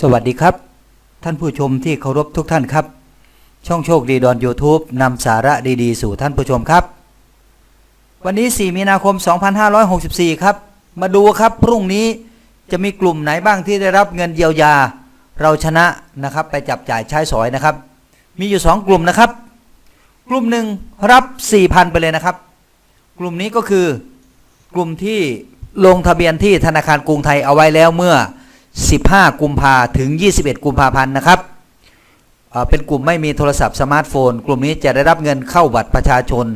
สวัสดีครับ ท่านผู้ชมที่เคารพทุกท่านครับ ช่องโชคดีดอน YouTube นำสาระดีๆ สู่ท่านผู้ชมครับ วันนี้ 4 มีนาคม 2564 ครับ มาดูครับพรุ่งนี้จะมีกลุ่มไหนบ้างที่ได้รับเงินเยียวยา เราชนะนะครับไปจับจ่ายใช้สอยนะครับ มีอยู่ 2 กลุ่มนะครับ กลุ่มหนึ่งรับ 4,000 ไปเลยนะครับ กลุ่มนี้ก็คือกลุ่มที่ลงทะเบียนที่ธนาคารกรุงไทยเอาไว้แล้วเมื่อ 15 กุมภาถึง 21 กุมภาพันธ์นะครับ เป็นกลุ่มไม่มีโทรศัพท์สมาร์ทโฟน กลุ่มนี้จะได้รับเงินเข้าบัตรประชาชน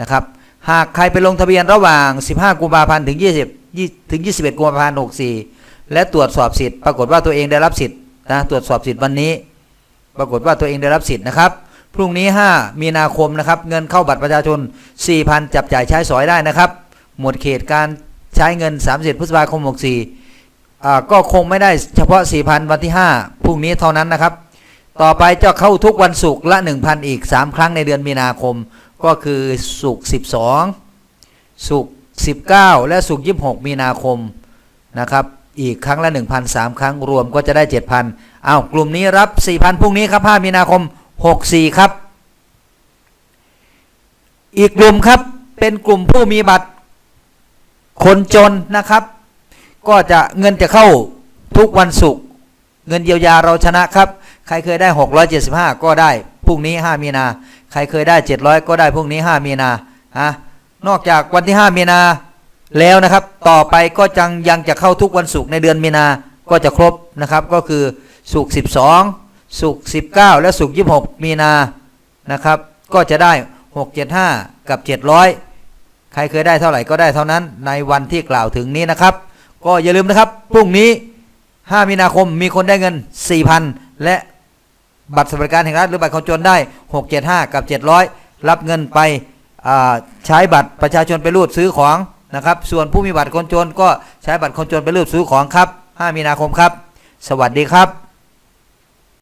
นะครับ หากใครไปลงทะเบียนระหว่าง 15 กุมภาพันธ์ถึง 20 ถึง 21 กุมภาพันธ์ 64 และตรวจสอบสิทธิ์ ปรากฏว่าตัวเองได้รับสิทธิ์นะ ตรวจสอบสิทธิ์วันนี้ ปรากฏว่าตัวเองได้รับสิทธิ์นะครับ พรุ่งนี้ 5 มีนาคมนะครับ เงินเข้าบัตรประชาชน 4,000 จับจ่ายใช้สอยได้นะครับ หมดเขตการใช้เงิน 30 พฤษภาคม 64อ่ ก็คงไม่ได้เฉพาะ 4,000 วันที่ 5 พรุ่งนี้เท่านั้นนะครับ ต่อไปจะเข้าทุกวันศุกร์ละ 1,000 อีก 3 ครั้งในเดือนมีนาคม ก็คือศุกร์12 ศุกร์19 และศุกร์26 มีนาคมนะครับอีกครั้งละ 1,000 3 ครั้งรวมก็จะได้ 7,000อ้าวกลุ่มนี้รับ 4,000 พรุ่งนี้ครับ 5 มีนาคม 64 ครับ อีกกลุ่มครับเป็นกลุ่มผู้มีบัตรคนจนนะครับ ก็จะเงินจะเข้าทุกวันศุกร์เงินเยียวยาเราชนะครับ ใครเคยได้ 675 ก็ได้พรุ่งนี้ 5 มีนา ใครเคยได้ 700 ก็ได้พรุ่งนี้ 5 มีนาฮะนอกจากวันที่ 5 มีนาแล้วนะครับ ต่อไปก็จังยังจะเข้าทุกวันศุกร์ในเดือนมีนาก็จะครบนะครับก็คือศุกร์12ศุกร์19 และศุกร์26 มีนานะครับ ก็จะได้ 675 กับ 700 ใครเคยได้เท่าไหร่ก็ได้เท่านั้นในวันที่กล่าวถึงนี้นะครับ ก็อย่าลืมนะครับพรุ่งนี้ 5 มีนาคมมีคนได้เงิน 4,000 และบัตรสวัสดิการแห่งรัฐหรือบัตรคนจนได้ 675 กับ 700 รับเงินไปใช้บัตรประชาชนไปรูดซื้อของนะครับ ส่วนผู้มีบัตรคนจนก็ใช้บัตรคนจนไปรูดซื้อของครับ 5 มีนาคมครับ สวัสดีครับ